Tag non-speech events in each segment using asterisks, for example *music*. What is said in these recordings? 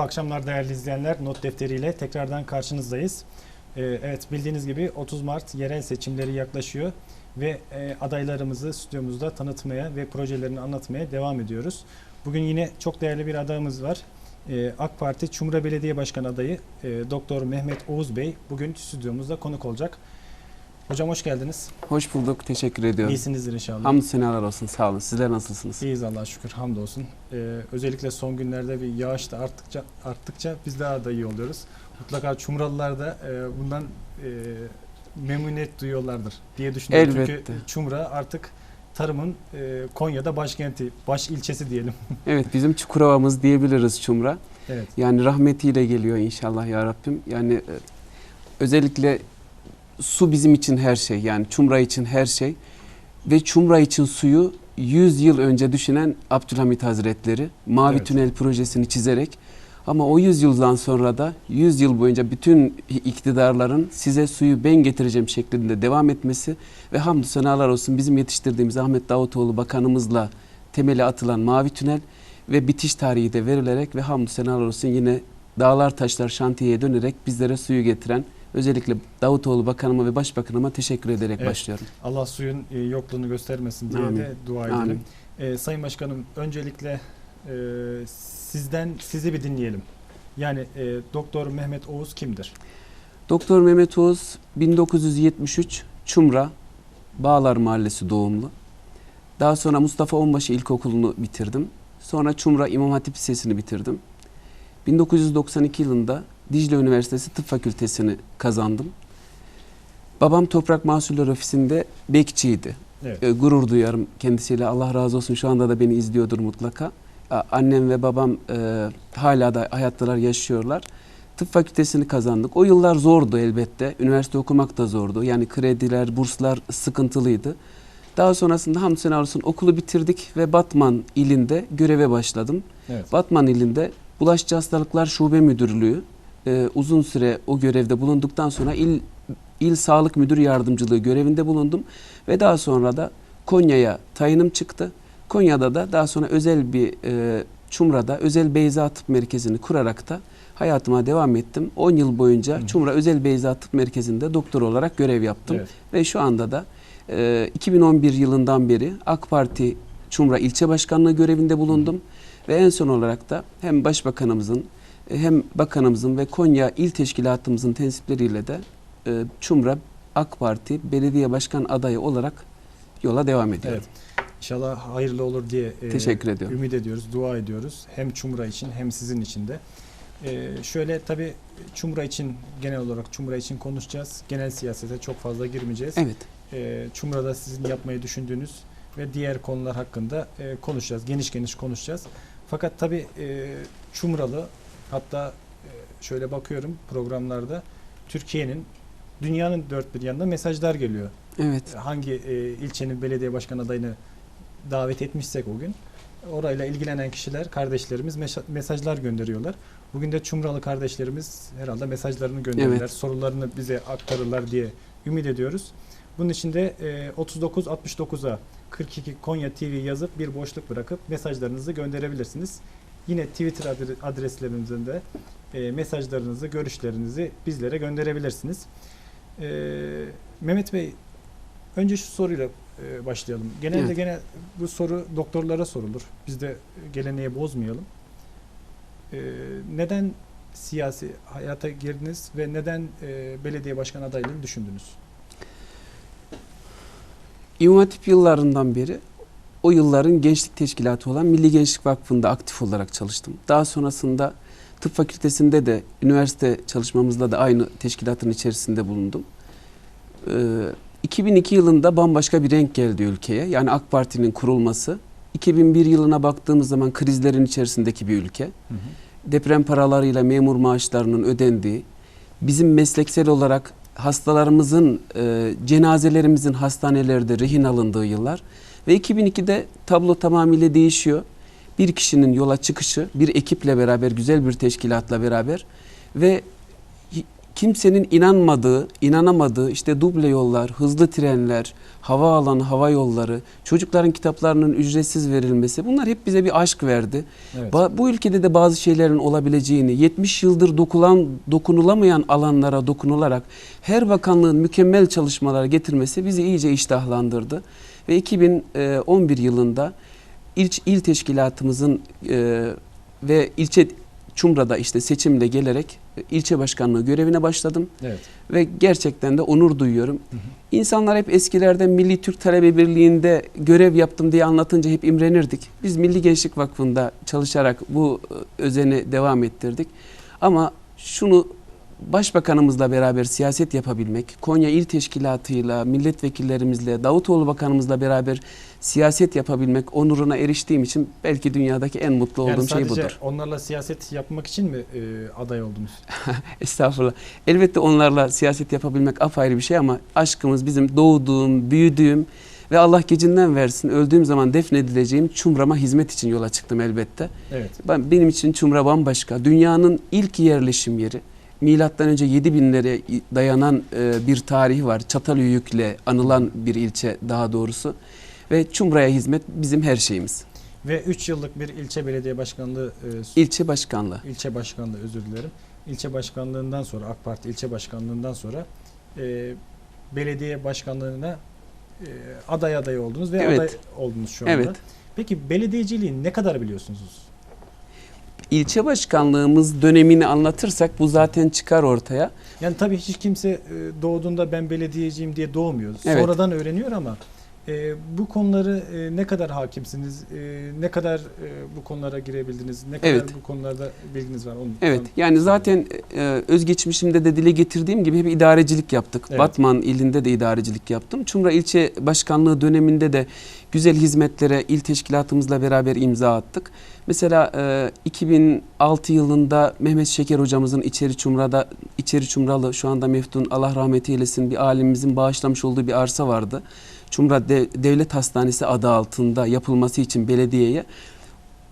Mutlu akşamlar değerli izleyenler. Not defteriyle tekrardan karşınızdayız. Ee, evet bildiğiniz gibi 30 Mart yerel seçimleri yaklaşıyor ve e, adaylarımızı stüdyomuzda tanıtmaya ve projelerini anlatmaya devam ediyoruz. Bugün yine çok değerli bir adayımız var. Ee, AK Parti Çumra Belediye Başkanı adayı e, Doktor Mehmet Oğuz Bey bugün stüdyomuzda konuk olacak. Hocam hoş geldiniz. Hoş bulduk. Teşekkür ediyorum. İyisinizdir inşallah. Hamdü senalar olsun. Sağ olun. Sizler nasılsınız? İyiyiz Allah'a şükür hamdolsun. Ee, özellikle son günlerde bir yağış da arttıkça arttıkça biz daha da iyi oluyoruz. Mutlaka Çumralılar da e, bundan e, memnuniyet duyuyorlardır diye düşünüyorum. Elbette. Çünkü Çumra artık tarımın e, Konya'da başkenti, baş ilçesi diyelim. *laughs* Evet bizim Çukurova'mız diyebiliriz Çumra. evet. Yani rahmetiyle geliyor inşallah ya Rabbim. Yani e, özellikle su bizim için her şey. Yani Çumra için her şey. Ve Çumra için suyu 100 yıl önce düşünen Abdülhamit Hazretleri Mavi Evet. Tünel projesini çizerek ama o 100 yıldan sonra da 100 yıl boyunca bütün iktidarların size suyu ben getireceğim şeklinde devam etmesi ve hamdü senalar olsun bizim yetiştirdiğimiz Ahmet Davutoğlu bakanımızla temeli atılan Mavi Tünel ve bitiş tarihi de verilerek ve hamdü senalar olsun yine dağlar taşlar şantiyeye dönerek bizlere suyu getiren özellikle Davutoğlu bakanıma ve başbakanıma teşekkür ederek Evet. başlıyorum. Allah suyun e, yokluğunu göstermesin diye Amin. de dua edelim. Amin. E, Sayın Başkanım öncelikle e, sizden sizi bir dinleyelim. Yani e, Doktor Mehmet Oğuz kimdir? Doktor Mehmet Oğuz 1973 Çumra Bağlar Mahallesi doğumlu. Daha sonra Mustafa Onbaşı İlkokulu'nu bitirdim. Sonra Çumra İmam Hatip Lisesi'ni bitirdim. 1992 yılında Dicle Üniversitesi Tıp Fakültesini kazandım. Babam Toprak Mahsulleri Ofisi'nde bekçiydi. Evet. E, gurur duyarım kendisiyle. Allah razı olsun. Şu anda da beni izliyordur mutlaka. A- Annem ve babam e, hala da hayattalar, yaşıyorlar. Tıp fakültesini kazandık. O yıllar zordu elbette. Üniversite okumak da zordu. Yani krediler, burslar sıkıntılıydı. Daha sonrasında hamdü senalar olsun okulu bitirdik ve Batman ilinde göreve başladım. Evet. Batman ilinde Bulaşıcı Hastalıklar Şube Müdürlüğü e, uzun süre o görevde bulunduktan sonra il il Sağlık Müdür Yardımcılığı görevinde bulundum ve daha sonra da Konya'ya tayinim çıktı. Konya'da da daha sonra özel bir e, Çumra'da özel Beyza Tıp Merkezi'ni kurarak da hayatıma devam ettim. 10 yıl boyunca Hı hı. Çumra Özel Beyza Tıp Merkezi'nde doktor olarak görev yaptım. Evet. Ve şu anda da e, 2011 yılından beri AK Parti Çumra İlçe Başkanlığı görevinde bulundum. Ve en son olarak da hem Başbakanımızın hem Bakanımızın ve Konya İl Teşkilatımızın tensipleriyle de e, Çumra AK Parti Belediye Başkan adayı olarak yola devam ediyorum. Evet. İnşallah hayırlı olur diye e, Teşekkür ediyorum. ümit ediyoruz, dua ediyoruz. Hem Çumra için hem sizin için de. E, şöyle tabii Çumra için genel olarak Çumra için konuşacağız. Genel siyasete çok fazla girmeyeceğiz. Evet. E, Çumra'da sizin yapmayı düşündüğünüz ve diğer konular hakkında e, konuşacağız. Geniş geniş konuşacağız. Fakat tabii e, Çumralı hatta e, şöyle bakıyorum programlarda Türkiye'nin dünyanın dört bir yanında mesajlar geliyor Evet. hangi e, ilçenin belediye başkan adayını davet etmişsek o gün orayla ilgilenen kişiler, kardeşlerimiz mesajlar gönderiyorlar. Bugün de Çumralı kardeşlerimiz herhalde mesajlarını gönderirler, Evet. sorularını bize aktarırlar diye ümit ediyoruz. Bunun için de e, 3969'a 42 Konya TV yazıp bir boşluk bırakıp mesajlarınızı gönderebilirsiniz. Yine Twitter adre- adreslerimizden de e, mesajlarınızı, görüşlerinizi bizlere gönderebilirsiniz. E, Mehmet Bey, önce şu soruyla e, başlayalım. Genelde Evet. gene bu soru doktorlara sorulur. Biz de geleneği bozmayalım. E, neden siyasi hayata girdiniz ve neden e, belediye başkan adaylığını düşündünüz? İmam Hatip yıllarından beri o yılların gençlik teşkilatı olan Milli Gençlik Vakfı'nda aktif olarak çalıştım. Daha sonrasında tıp fakültesinde de üniversite çalışmamızda da aynı teşkilatın içerisinde bulundum. Ee, 2002 yılında bambaşka bir renk geldi ülkeye. Yani AK Parti'nin kurulması. 2001 yılına baktığımız zaman krizlerin içerisindeki bir ülke. Deprem paralarıyla memur maaşlarının ödendiği, bizim mesleksel olarak hastalarımızın, e, cenazelerimizin hastanelerde rehin alındığı yıllar ve 2002'de tablo tamamıyla değişiyor. Bir kişinin yola çıkışı, bir ekiple beraber, güzel bir teşkilatla beraber ve kimsenin inanmadığı, inanamadığı işte duble yollar, hızlı trenler, havaalanı, hava yolları, çocukların kitaplarının ücretsiz verilmesi bunlar hep bize bir aşk verdi. Evet. Ba- Bu ülkede de bazı şeylerin olabileceğini, 70 yıldır dokulan, dokunulamayan alanlara dokunularak her bakanlığın mükemmel çalışmalar getirmesi bizi iyice iştahlandırdı. Ve 2011 yılında il, il teşkilatımızın e, ve ilçe Çumra'da işte seçimle gelerek e, ilçe başkanlığı görevine başladım evet. ve gerçekten de onur duyuyorum. Hı hı. İnsanlar hep eskilerden Milli Türk Talebe Birliği'nde görev yaptım diye anlatınca hep imrenirdik. Biz Milli Gençlik Vakfı'nda çalışarak bu e, özeni devam ettirdik. Ama şunu Başbakanımızla beraber siyaset yapabilmek, Konya İl Teşkilatı'yla, milletvekillerimizle, Davutoğlu Bakanımızla beraber siyaset yapabilmek onuruna eriştiğim için belki dünyadaki en mutlu olduğum yani şey sadece budur. onlarla siyaset yapmak için mi e, aday oldunuz? *laughs* Estağfurullah. Elbette onlarla siyaset yapabilmek apayrı bir şey ama aşkımız bizim doğduğum, büyüdüğüm ve Allah gecinden versin öldüğüm zaman defnedileceğim Çumra'ma hizmet için yola çıktım elbette. Evet. Ben, benim için Çumra bambaşka. Dünyanın ilk yerleşim yeri. Milattan önce 7000'lere dayanan e, bir tarihi var. Çatalhöyük'le anılan bir ilçe daha doğrusu. Ve Çumra'ya hizmet bizim her şeyimiz. Ve 3 yıllık bir ilçe belediye başkanlığı e, İlçe başkanlığı. ilçe başkanlığı özür dilerim. İlçe başkanlığından sonra AK Parti ilçe başkanlığından sonra e, belediye başkanlığına e, aday adayı oldunuz ve Evet. aday oldunuz şu anda. Evet. Peki belediyeciliği ne kadar biliyorsunuz? İlçe başkanlığımız dönemini anlatırsak bu zaten çıkar ortaya. Yani tabii hiç kimse e, doğduğunda ben belediyeciyim diye doğmuyor. Evet. Sonradan öğreniyor ama e, bu konuları e, ne kadar hakimsiniz? E, ne kadar e, bu konulara girebildiniz? Ne kadar Evet. bu konularda bilginiz var? Onu Evet onu- yani zaten e, özgeçmişimde de dile getirdiğim gibi hep idarecilik yaptık. Evet. Batman ilinde de idarecilik yaptım. Çumra ilçe başkanlığı döneminde de güzel hizmetlere il teşkilatımızla beraber imza attık. Mesela e, 2006 yılında Mehmet Şeker hocamızın İçeri Çumra'da İçeri Çumralı şu anda meftun Allah rahmet eylesin bir alimimizin bağışlamış olduğu bir arsa vardı. Çumra De- Devlet Hastanesi adı altında yapılması için belediyeye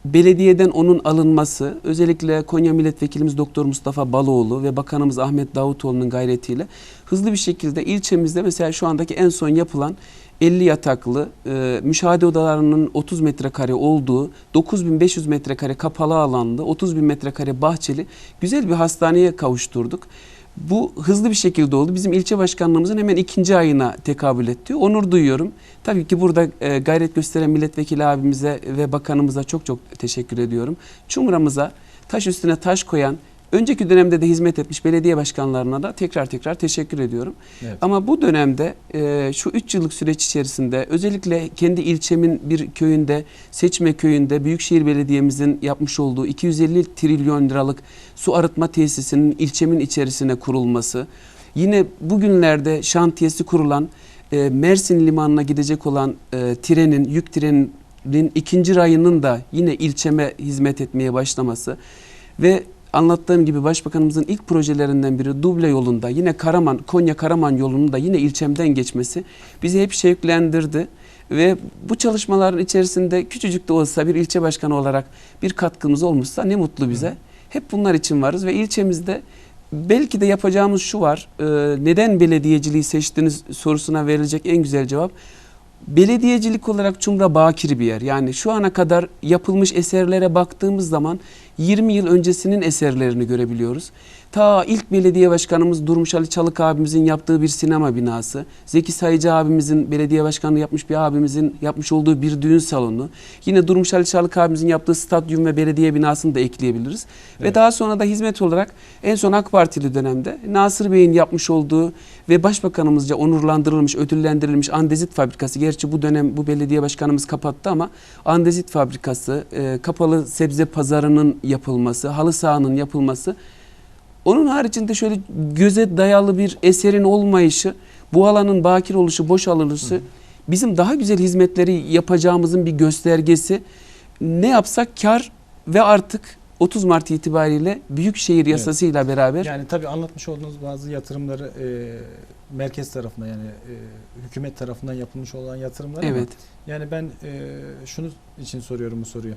belediyeden onun alınması özellikle Konya Milletvekilimiz Doktor Mustafa Baloğlu ve Bakanımız Ahmet Davutoğlu'nun gayretiyle hızlı bir şekilde ilçemizde mesela şu andaki en son yapılan 50 yataklı e, müşahede odalarının 30 metrekare olduğu 9500 metrekare kapalı alanlı 30 bin metrekare bahçeli güzel bir hastaneye kavuşturduk. Bu hızlı bir şekilde oldu. Bizim ilçe başkanlığımızın hemen ikinci ayına tekabül etti. Onur duyuyorum. Tabii ki burada e, gayret gösteren milletvekili abimize ve bakanımıza çok çok teşekkür ediyorum. Çumra'mıza taş üstüne taş koyan, önceki dönemde de hizmet etmiş belediye başkanlarına da tekrar tekrar teşekkür ediyorum. Evet. Ama bu dönemde e, şu 3 yıllık süreç içerisinde özellikle kendi ilçemin bir köyünde, Seçme köyünde Büyükşehir Belediye'mizin yapmış olduğu 250 trilyon liralık su arıtma tesisinin ilçemin içerisine kurulması, yine bugünlerde şantiyesi kurulan e, Mersin limanına gidecek olan e, trenin, yük treninin ikinci rayının da yine ilçeme hizmet etmeye başlaması ve anlattığım gibi başbakanımızın ilk projelerinden biri duble yolunda yine Karaman, Konya Karaman yolunun da yine ilçemden geçmesi bizi hep şevklendirdi. Ve bu çalışmaların içerisinde küçücük de olsa bir ilçe başkanı olarak bir katkımız olmuşsa ne mutlu bize. Hep bunlar için varız ve ilçemizde belki de yapacağımız şu var. e, neden belediyeciliği seçtiniz sorusuna verilecek en güzel cevap. Belediyecilik olarak Çumra bakir bir yer. Yani şu ana kadar yapılmış eserlere baktığımız zaman 20 yıl öncesinin eserlerini görebiliyoruz. Ta ilk belediye başkanımız Durmuş Ali Çalık abimizin yaptığı bir sinema binası, Zeki Sayıcı abimizin belediye başkanlığı yapmış bir abimizin yapmış olduğu bir düğün salonu, yine Durmuş Ali Çalık abimizin yaptığı stadyum ve belediye binasını da ekleyebiliriz. Ve Evet. daha sonra da hizmet olarak en son AK Partili dönemde Nasır Bey'in yapmış olduğu ve başbakanımızca onurlandırılmış, ödüllendirilmiş andezit fabrikası. Gerçi bu dönem bu belediye başkanımız kapattı ama andezit fabrikası, e, kapalı sebze pazarının yapılması, halı sahanın yapılması. Onun haricinde şöyle göze dayalı bir eserin olmayışı, bu alanın bakir oluşu, boşalılışı bizim daha güzel hizmetleri yapacağımızın bir göstergesi. Ne yapsak kar ve artık 30 Mart itibariyle Büyükşehir Yasası'yla beraber Yani tabii anlatmış olduğunuz bazı yatırımları e, merkez tarafından yani e, hükümet tarafından yapılmış olan yatırımlar ama evet yani ben e, şunu için soruyorum bu soruyu.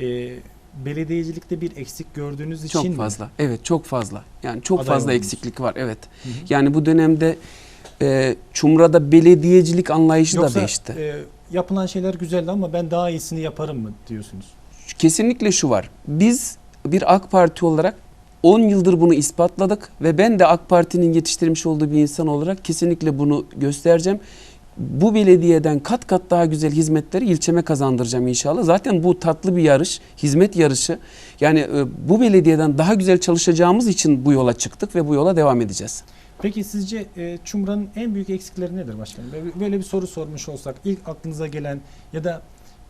E, belediyecilikte bir eksik gördüğünüz için Çok mi? fazla. Evet çok fazla. Yani çok Aday fazla olmuş. eksiklik var. Evet. Hı hı. Yani bu dönemde e, Çumra'da belediyecilik anlayışı Yoksa da değişti. e, yapılan şeyler güzeldi ama ben daha iyisini yaparım mı diyorsunuz? Kesinlikle şu var. Biz bir AK Parti olarak 10 yıldır bunu ispatladık ve ben de AK Parti'nin yetiştirmiş olduğu bir insan olarak kesinlikle bunu göstereceğim. Bu belediyeden kat kat daha güzel hizmetleri ilçeme kazandıracağım inşallah. Zaten bu tatlı bir yarış, hizmet yarışı. Yani e, bu belediyeden daha güzel çalışacağımız için bu yola çıktık ve bu yola devam edeceğiz. Peki sizce e, Çumra'nın en büyük eksikleri nedir başkanım? Böyle- bir soru sormuş olsak ilk aklınıza gelen ya da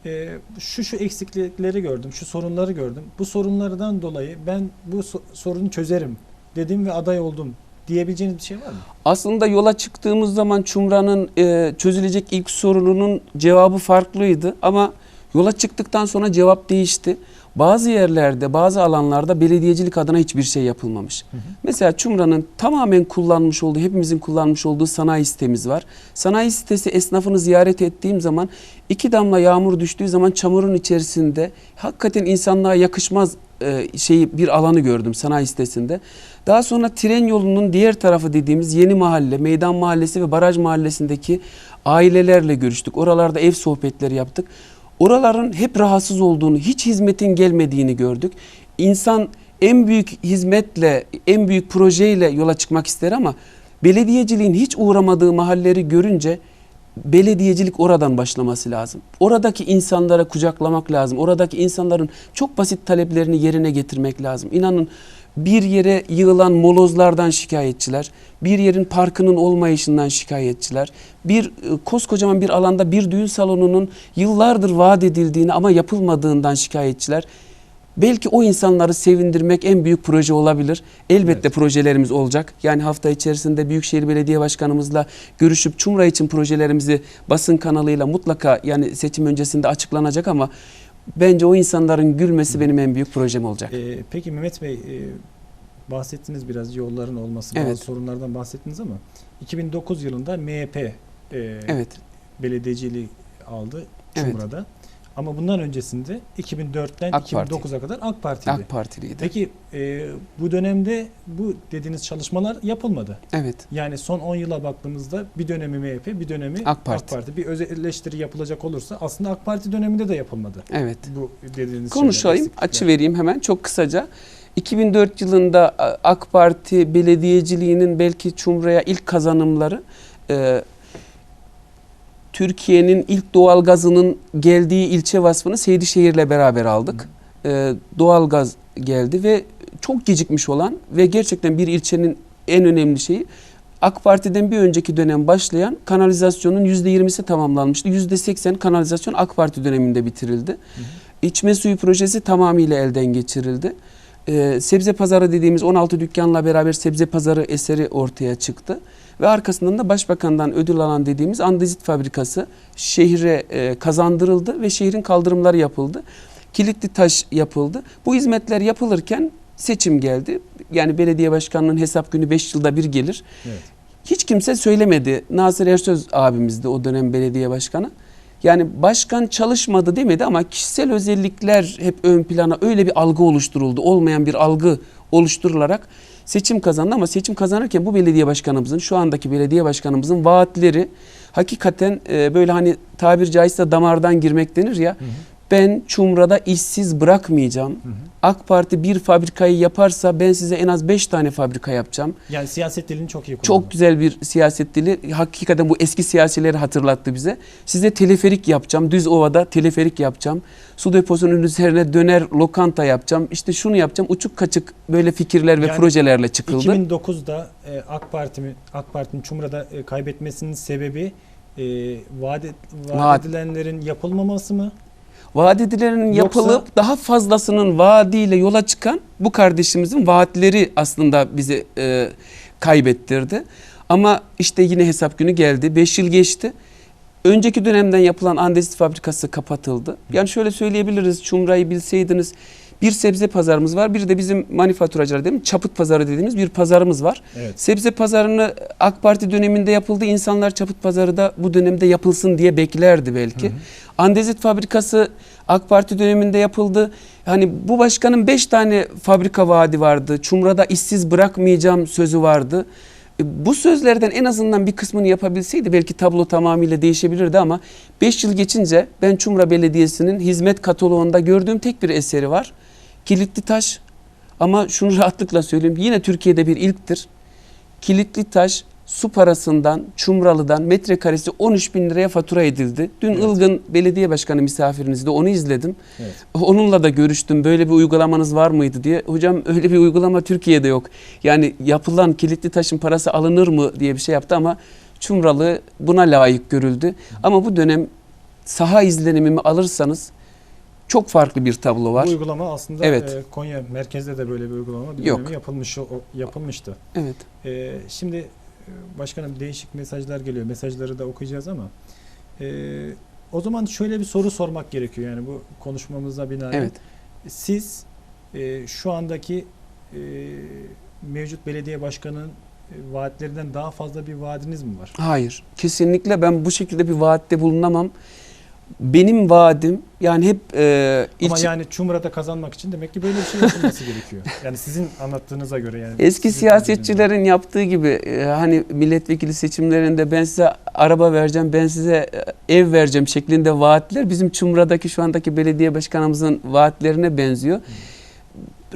e, şu şu eksiklikleri gördüm, şu sorunları gördüm. Bu sorunlardan dolayı ben bu so- sorunu çözerim dedim ve aday oldum diyebileceğiniz bir şey var mı? Aslında yola çıktığımız zaman Çumra'nın e, çözülecek ilk sorununun cevabı farklıydı ama yola çıktıktan sonra cevap değişti. Bazı yerlerde, bazı alanlarda belediyecilik adına hiçbir şey yapılmamış. Hı hı. Mesela Çumra'nın tamamen kullanmış olduğu, hepimizin kullanmış olduğu sanayi sitemiz var. Sanayi sitesi esnafını ziyaret ettiğim zaman iki damla yağmur düştüğü zaman çamurun içerisinde hakikaten insanlığa yakışmaz e, şeyi bir alanı gördüm sanayi sitesinde. Daha sonra tren yolunun diğer tarafı dediğimiz Yeni Mahalle, Meydan Mahallesi ve Baraj Mahallesi'ndeki ailelerle görüştük. Oralarda ev sohbetleri yaptık. Oraların hep rahatsız olduğunu, hiç hizmetin gelmediğini gördük. İnsan en büyük hizmetle, en büyük projeyle yola çıkmak ister ama belediyeciliğin hiç uğramadığı mahalleleri görünce belediyecilik oradan başlaması lazım. Oradaki insanlara kucaklamak lazım. Oradaki insanların çok basit taleplerini yerine getirmek lazım. İnanın bir yere yığılan molozlardan şikayetçiler, bir yerin parkının olmayışından şikayetçiler, bir e, koskocaman bir alanda bir düğün salonunun yıllardır vaat edildiğini ama yapılmadığından şikayetçiler. Belki o insanları sevindirmek en büyük proje olabilir. Elbette Evet. projelerimiz olacak. Yani hafta içerisinde Büyükşehir Belediye Başkanımızla görüşüp Çumra için projelerimizi basın kanalıyla mutlaka yani seçim öncesinde açıklanacak ama bence o insanların gülmesi benim en büyük projem olacak. E, peki Mehmet Bey e, bahsettiniz biraz yolların olması, Evet. bazı sorunlardan bahsettiniz ama 2009 yılında MHP e, Evet. belediyeciliği aldı Evet. Ama bundan öncesinde 2004'ten AK Parti. 2009'a kadar AK Parti'ydi. AK Partiliydi. Peki e, bu dönemde bu dediğiniz çalışmalar yapılmadı. Evet. Yani son 10 yıla baktığımızda bir dönemi MHP, bir dönemi AK Parti. Bir özelleştiri yapılacak olursa aslında AK Parti döneminde de yapılmadı. Evet. Bu dediğiniz Konuşayım, açı vereyim hemen çok kısaca. 2004 yılında a, AK Parti belediyeciliğinin belki Çumra'ya ilk kazanımları e, Türkiye'nin ilk doğalgazının geldiği ilçe vasfını Seydişehir'le beraber aldık. E, doğalgaz geldi ve çok gecikmiş olan ve gerçekten bir ilçenin en önemli şeyi AK Parti'den bir önceki dönem başlayan kanalizasyonun %20'si tamamlanmıştı. %80 kanalizasyon AK Parti döneminde bitirildi. Hı hı. İçme suyu projesi tamamıyla elden geçirildi. Ee, sebze pazarı dediğimiz 16 dükkanla beraber sebze pazarı eseri ortaya çıktı. Ve arkasından da başbakandan ödül alan dediğimiz andezit fabrikası şehre e, kazandırıldı ve şehrin kaldırımları yapıldı. Kilitli taş yapıldı. Bu hizmetler yapılırken seçim geldi. Yani belediye başkanının hesap günü 5 yılda bir gelir. Evet. Hiç kimse söylemedi. Nasır Ersöz abimizdi o dönem belediye başkanı. Yani başkan çalışmadı demedi ama kişisel özellikler hep ön plana öyle bir algı oluşturuldu. Olmayan bir algı oluşturularak seçim kazandı ama seçim kazanırken bu belediye başkanımızın şu andaki belediye başkanımızın vaatleri hakikaten e, böyle hani tabir caizse damardan girmek denir ya. Hı hı. Ben Çumra'da işsiz bırakmayacağım. Hı hı. AK Parti bir fabrikayı yaparsa ben size en az 5 tane fabrika yapacağım. Yani siyaset dilini çok iyi kullandı. Çok güzel bir siyaset dili. Hakikaten bu eski siyasileri hatırlattı bize. Size teleferik yapacağım. Düz Ova'da teleferik yapacağım. Su deposunun üzerine döner lokanta yapacağım. İşte şunu yapacağım. Uçuk kaçık böyle fikirler ve Yani projelerle çıkıldı. 2009'da e, AK Parti AK Parti'nin Çumra'da e, kaybetmesinin sebebi e, vaat Vaat. edilenlerin yapılmaması mı? Vaat edilenin Yoksa- yapılıp daha fazlasının vaadiyle yola çıkan bu kardeşimizin vaatleri aslında bizi e, kaybettirdi. Ama işte yine hesap günü geldi. 5 yıl geçti. Önceki dönemden yapılan andezit fabrikası kapatıldı. Yani şöyle söyleyebiliriz. Çumra'yı bilseydiniz Bir sebze pazarımız var. Bir de bizim manifaturacılar dediğimiz çaput pazarı dediğimiz bir pazarımız var. Evet. Sebze pazarını AK Parti döneminde yapıldı. İnsanlar çaput pazarı da bu dönemde yapılsın diye beklerdi belki. Hı hı. Andezit fabrikası AK Parti döneminde yapıldı. Hani bu başkanın 5 tane fabrika vaadi vardı. Çumra'da işsiz bırakmayacağım sözü vardı. E, Bu sözlerden en azından bir kısmını yapabilseydi belki tablo tamamıyla değişebilirdi ama 5 yıl geçince ben Çumra Belediyesi'nin hizmet kataloğunda gördüğüm tek bir eseri var. Kilitli taş ama şunu *laughs* rahatlıkla söyleyeyim yine Türkiye'de bir ilktir. Kilitli taş su parasından Çumralı'dan metrekaresi 13 bin liraya fatura edildi. Dün Evet. Ilgın Belediye Başkanı misafirinizde onu izledim. Evet. Onunla da görüştüm. Böyle bir uygulamanız var mıydı diye. Hocam öyle bir uygulama Türkiye'de yok. Yani yapılan kilitli taşın parası alınır mı diye bir şey yaptı ama Çumralı buna layık görüldü. Ama bu dönem saha izlenimimi alırsanız çok farklı bir tablo var. Bu uygulama aslında Evet. e, Konya merkezde de böyle bir uygulama bir Yok. yapılmış o- yapılmıştı. Evet. E, şimdi e, başkanım değişik mesajlar geliyor. Mesajları da okuyacağız ama e, o zaman şöyle bir soru sormak gerekiyor yani bu konuşmamıza binaen. Evet. Siz e, şu andaki e, mevcut belediye başkanının e, vaatlerinden daha fazla bir vaadiniz mi var? Hayır. Kesinlikle ben bu şekilde bir vaatte bulunamam. Benim vaadim yani hep e, Ama yani Çumra'da kazanmak için demek ki böyle bir şey yapılması gerekiyor. Yani sizin anlattığınıza göre yani. Eski siyasetçilerin yaptığı gibi e, hani milletvekili seçimlerinde ben size araba vereceğim, ben size e, ev vereceğim şeklinde vaatler bizim Çumra'daki şu andaki belediye başkanımızın vaatlerine benziyor.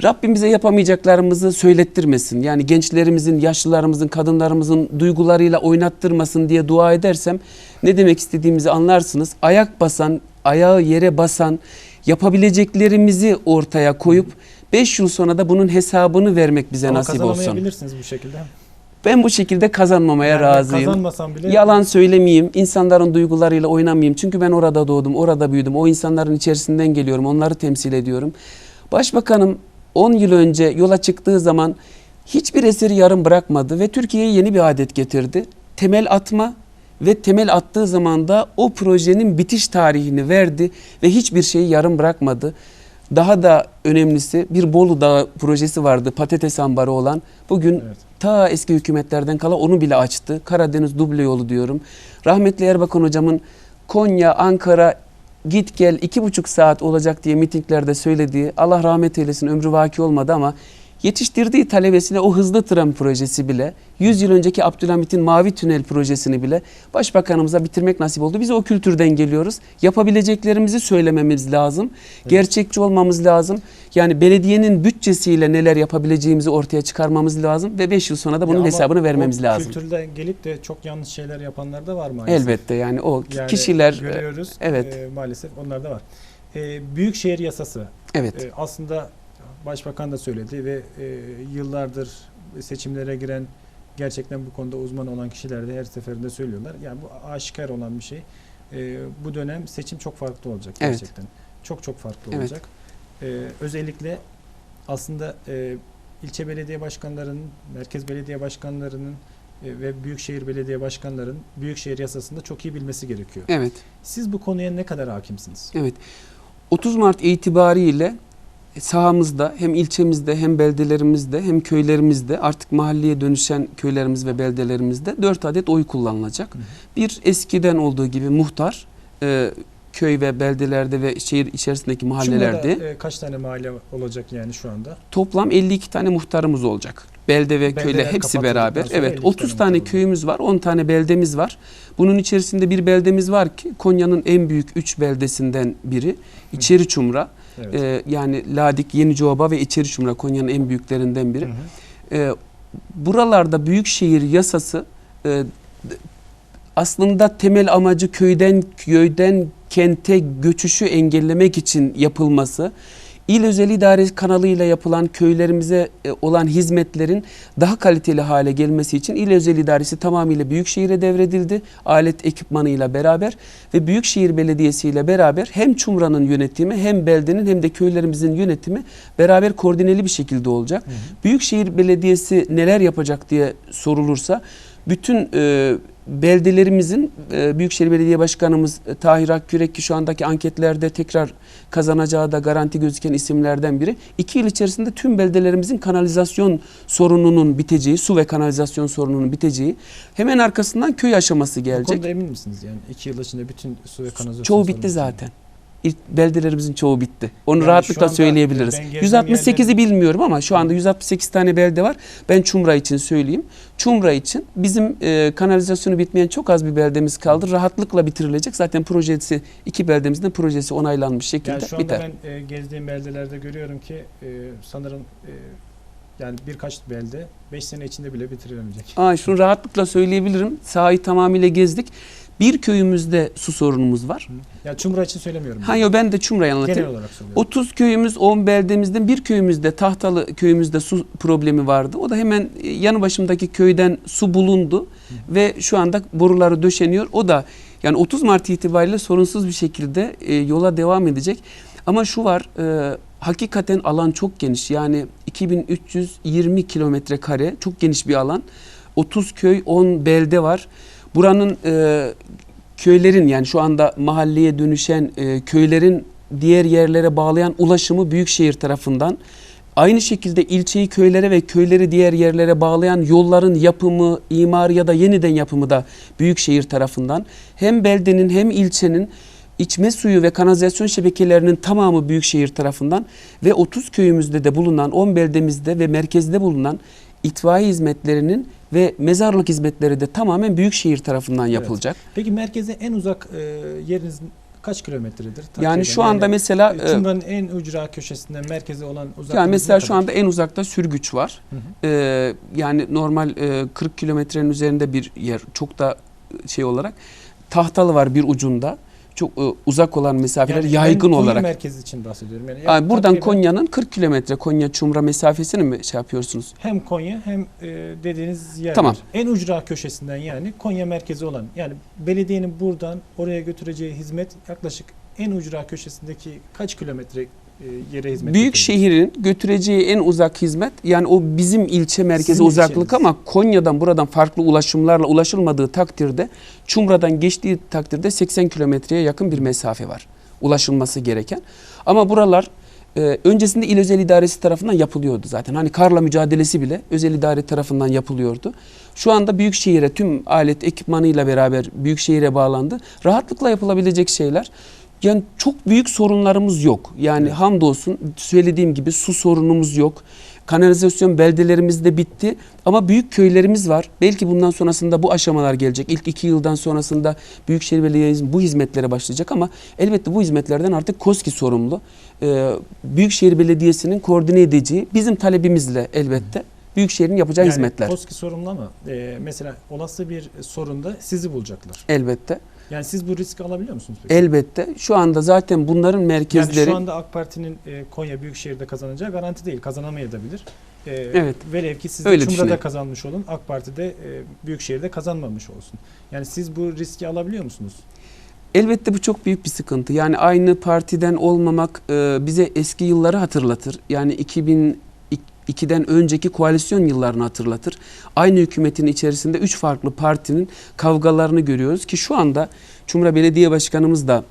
Rabbim bize yapamayacaklarımızı söylettirmesin. Yani gençlerimizin, yaşlılarımızın, kadınlarımızın duygularıyla oynattırmasın diye dua edersem ne demek istediğimizi anlarsınız. Ayak basan, ayağı yere basan, yapabileceklerimizi ortaya koyup 5 yıl sonra da bunun hesabını vermek bize Ama nasip olsun. kazanamayabilirsiniz bu şekilde. Ben bu şekilde kazanmamaya Yani razıyım. Kazanmasam bile Yalan söylemeyeyim, insanların duygularıyla oynamayayım. Çünkü ben orada doğdum, orada büyüdüm. O insanların içerisinden geliyorum, onları temsil ediyorum. Başbakanım 10 yıl önce yola çıktığı zaman hiçbir eseri yarım bırakmadı ve Türkiye'ye yeni bir adet getirdi. Temel atma ve temel attığı zaman da o projenin bitiş tarihini verdi ve hiçbir şeyi yarım bırakmadı. Daha da önemlisi bir Bolu Dağı projesi vardı patates ambarı olan. Bugün Evet. ta eski hükümetlerden kala onu bile açtı. Karadeniz duble yolu diyorum. Rahmetli Erbakan hocamın Konya, Ankara git gel iki buçuk saat olacak diye mitinglerde söylediği Allah rahmet eylesin ömrü vaki olmadı ama yetiştirdiği talebesine o hızlı tren projesi bile 100 yıl önceki Abdülhamit'in Mavi Tünel projesini bile başbakanımıza bitirmek nasip oldu. Biz o kültürden geliyoruz. Yapabileceklerimizi söylememiz lazım. Gerçekçi olmamız lazım. Yani belediyenin bütçesiyle neler yapabileceğimizi ortaya çıkarmamız lazım ve 5 yıl sonra da bunun Ya hesabını vermemiz o lazım. Kültürden gelip de çok yanlış şeyler yapanlar da var maalesef. Elbette yani o Yani kişiler görüyoruz. evet. e, maalesef onlar da var. E, Büyükşehir yasası evet e, aslında başbakan da söyledi ve e, yıllardır seçimlere giren gerçekten bu konuda uzman olan kişiler de her seferinde söylüyorlar. Yani bu aşikar olan bir şey. E, bu dönem seçim çok farklı olacak Evet. gerçekten. Çok çok farklı Evet. olacak. E, özellikle aslında e, ilçe belediye başkanlarının, merkez belediye başkanlarının e, ve büyükşehir belediye başkanlarının büyükşehir yasasında çok iyi bilmesi gerekiyor. evet Siz bu konuya ne kadar hakimsiniz? Evet. 30 Mart itibariyle sahamızda hem ilçemizde hem beldelerimizde hem köylerimizde artık mahalleye dönüşen köylerimiz ve beldelerimizde 4 adet oy kullanılacak. Hı. Bir eskiden olduğu gibi muhtar e, köy ve beldelerde ve şehir içerisindeki mahallelerde Cumhur'da, e, kaç tane mahalle olacak yani şu anda? toplam 52 tane muhtarımız olacak. Belde ve Beldeler köyler hepsi beraber. Evet 52 30 tane tane köyümüz var, 10 tane beldemiz var. Bunun içerisinde bir beldemiz var ki Konya'nın en büyük 3 beldesinden biri. İçeri Çumra. Evet. Ee, yani Ladik, Yeniceoba ve İçeri Çumra Konya'nın en büyüklerinden biri. Hı hı. Ee, buralarda büyükşehir yasası e, aslında temel amacı köyden köyden kente göçüşü engellemek için yapılması. İl özel idare kanalıyla yapılan köylerimize e, olan hizmetlerin daha kaliteli hale gelmesi için il özel idaresi tamamıyla Büyükşehir'e devredildi. Alet ekipmanıyla beraber ve Büyükşehir Belediyesi ile beraber hem Çumra'nın yönetimi hem beldenin hem de köylerimizin yönetimi beraber koordineli bir şekilde olacak. Hı hı. Büyükşehir Belediyesi neler yapacak diye sorulursa bütün e, beldelerimizin e, Büyükşehir Belediye Başkanımız e, Tahir Akkürek ki şu andaki anketlerde tekrar kazanacağı da garanti gözüken isimlerden biri. İki yıl içerisinde tüm beldelerimizin kanalizasyon sorununun biteceği, su ve kanalizasyon sorununun biteceği. Hemen arkasından köy aşaması Bu gelecek. konuda emin misiniz yani? iki yıl içinde bütün su ve kanalizasyon Çoğu bitti zaten. Beldelerimizin çoğu bitti. Onu Yani rahatlıkla söyleyebiliriz. ben gezdiğim 168'i bilmiyorum ama şu anda 168 tane belde var. Ben Çumra için söyleyeyim. Çumra için bizim e, kanalizasyonu bitmeyen çok az bir beldemiz kaldı. Rahatlıkla bitirilecek. Zaten projesi iki beldemizin de projesi onaylanmış şekilde Yani şu anda biter. ben e, gezdiğim beldelerde görüyorum ki e, sanırım e, yani birkaç belde 5 sene içinde bile bitirilemeyecek. Aa, şunu rahatlıkla söyleyebilirim. Sahayı tamamıyla gezdik. Bir köyümüzde su sorunumuz var. Ya Çumra için söylemiyorum. Ha yo ben de Çumra'yı anlatayım. Genel olarak söylüyorum. 30 köyümüz, 10 beldemizden bir köyümüzde, Tahtalı köyümüzde su problemi vardı. O da hemen e, yanı başımdaki köyden su bulundu ve şu anda boruları döşeniyor. O da yani 30 Mart itibariyle sorunsuz bir şekilde e, yola devam edecek. Ama şu var, e, hakikaten alan çok geniş. Yani 2320 kilometre kare, çok geniş bir alan. 30 köy, 10 belde var. Buranın e, köylerin yani şu anda mahalleye dönüşen e, köylerin diğer yerlere bağlayan ulaşımı Büyükşehir tarafından aynı şekilde ilçeyi köylere ve köyleri diğer yerlere bağlayan yolların yapımı, imarı ya da yeniden yapımı da Büyükşehir tarafından hem beldenin hem ilçenin içme suyu ve kanalizasyon şebekelerinin tamamı Büyükşehir tarafından ve 30 köyümüzde de bulunan 10 beldemizde ve merkezde bulunan itfaiye hizmetlerinin ve mezarlık hizmetleri de tamamen Büyükşehir tarafından Evet. yapılacak. Peki merkeze en uzak e, yeriniz kaç kilometredir? Yani Takriben. şu anda mesela e, e, en ücra köşesinden merkeze olan uzaklığınız yani mesela şu anda en uzakta Sürgüç var. Hı hı. Ee, yani normal e, 40 kilometrenin üzerinde bir yer çok da e, şey olarak Tahtalı var bir ucunda. Çok e, uzak olan mesafeler Yani yaygın olarak. merkezi için bahsediyorum. Yani Aa, buradan Konya'nın 40 kilometre Konya Çumra mesafesini mi şey yapıyorsunuz? hem Konya hem e, dediğiniz yer. Tamam. En ucra köşesinden yani Konya merkezi olan yani belediyenin buradan oraya götüreceği hizmet yaklaşık en ucra köşesindeki kaç kilometre yere hizmet Büyük götürüyor? şehrin götüreceği en uzak hizmet yani o bizim ilçe merkezi Sizin uzaklık ilçeniz. ama Konya'dan buradan farklı ulaşımlarla ulaşılmadığı takdirde Çumra'dan geçtiği takdirde 80 kilometreye yakın bir mesafe var ulaşılması gereken. Ama buralar e, öncesinde il özel idaresi tarafından yapılıyordu zaten. Hani karla mücadelesi bile özel idare tarafından yapılıyordu. Şu anda Büyükşehir'e tüm alet ekipmanıyla beraber Büyükşehir'e bağlandı. Rahatlıkla yapılabilecek şeyler. Yani çok büyük sorunlarımız yok. Yani Evet. hamdolsun söylediğim gibi su sorunumuz yok. Kanalizasyon beldelerimiz de bitti. Ama büyük köylerimiz var. Belki bundan sonrasında bu aşamalar gelecek. İlk iki yıldan sonrasında Büyükşehir Belediye'miz bu hizmetlere başlayacak ama elbette bu hizmetlerden artık KOSKİ sorumlu. Ee, Büyükşehir Belediyesi'nin koordine edeceği bizim talebimizle elbette Büyükşehir'in yapacağı yani hizmetler. KOSKİ sorumlu ama e, mesela olası bir sorunda sizi bulacaklar. Elbette. Yani siz bu riski alabiliyor musunuz peki? Elbette. Şu anda zaten bunların Yani merkezleri şu anda AK Parti'nin e, Konya Büyükşehir'de kazanacağı garanti değil. Kazanamayabilir. E, Evet. Velev ki siz Öyle Çumra'da kazanmış olun. AK Parti'de e, Büyükşehir'de kazanmamış olsun. Yani siz bu riski alabiliyor musunuz? Elbette bu çok büyük bir sıkıntı. Yani aynı partiden olmamak e, bize eski yılları hatırlatır. Yani 2002'den önceki koalisyon yıllarını hatırlatır. Aynı hükümetin içerisinde üç farklı partinin kavgalarını görüyoruz ki şu anda Çumra Belediye Başkanımız da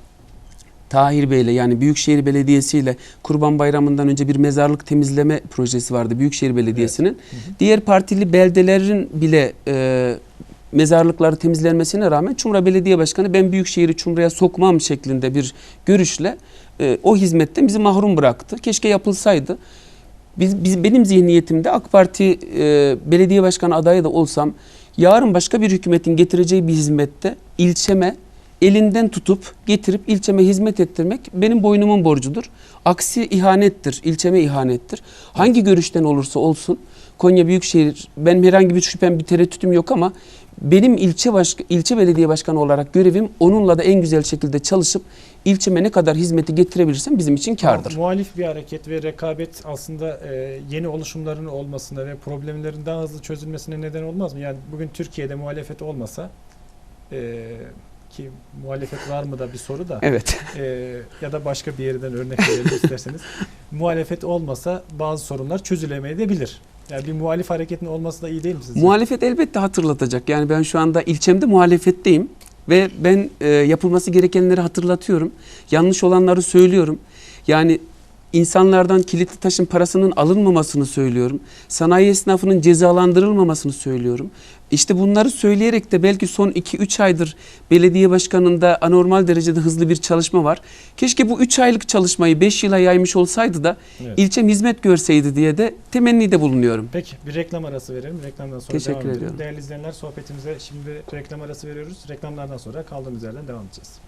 Tahir Bey'le yani Büyükşehir Belediyesi ile Kurban Bayramı'ndan önce bir mezarlık temizleme projesi vardı Büyükşehir Belediyesi'nin. hı. Diğer partili beldelerin bile e, mezarlıkları temizlenmesine rağmen Çumra Belediye Başkanı ben Büyükşehir'i Çumra'ya sokmam şeklinde bir görüşle e, o hizmetten bizi mahrum bıraktı. Keşke yapılsaydı. Biz, biz benim zihniyetimde AK Parti e, belediye başkanı adayı da olsam yarın başka bir hükümetin getireceği bir hizmette ilçeme elinden tutup getirip ilçeme hizmet ettirmek benim boynumun borcudur. Aksi ihanettir, ilçeme ihanettir. Hangi görüşten olursa olsun Konya Büyükşehir benim herhangi bir şüphem bir tereddütüm yok ama benim ilçe baş, ilçe belediye başkanı olarak görevim onunla da en güzel şekilde çalışıp ilçeme ne kadar hizmeti getirebilirsem bizim için kârdır. Ama Muhalif bir hareket ve rekabet aslında e, yeni oluşumların olmasına ve problemlerin daha hızlı çözülmesine neden olmaz mı? Yani bugün Türkiye'de muhalefet olmasa e, ki muhalefet var mı da bir soru da Evet. e, ya da başka bir yerden örnek verelim isterseniz. *laughs* muhalefet olmasa bazı sorunlar çözülemeyebilir. Yani bir muhalif hareketin olması da iyi değil mi sizce? Muhalefet elbette hatırlatacak. Yani ben şu anda ilçemde muhalefetteyim ve ben e, yapılması gerekenleri hatırlatıyorum. Yanlış olanları söylüyorum. Yani insanlardan kilitli taşın parasının alınmamasını söylüyorum. Sanayi esnafının cezalandırılmamasını söylüyorum. İşte bunları söyleyerek de belki son 2-3 aydır belediye başkanında anormal derecede hızlı bir çalışma var. Keşke bu 3 aylık çalışmayı 5 yıla yaymış olsaydı da Evet. ilçem hizmet görseydi diye de temennide bulunuyorum. Peki bir reklam arası verelim. Reklamdan sonra Teşekkür devam ediyorum. Değerli izleyenler sohbetimize şimdi reklam arası veriyoruz. Reklamlardan sonra kaldığımız yerden devam edeceğiz.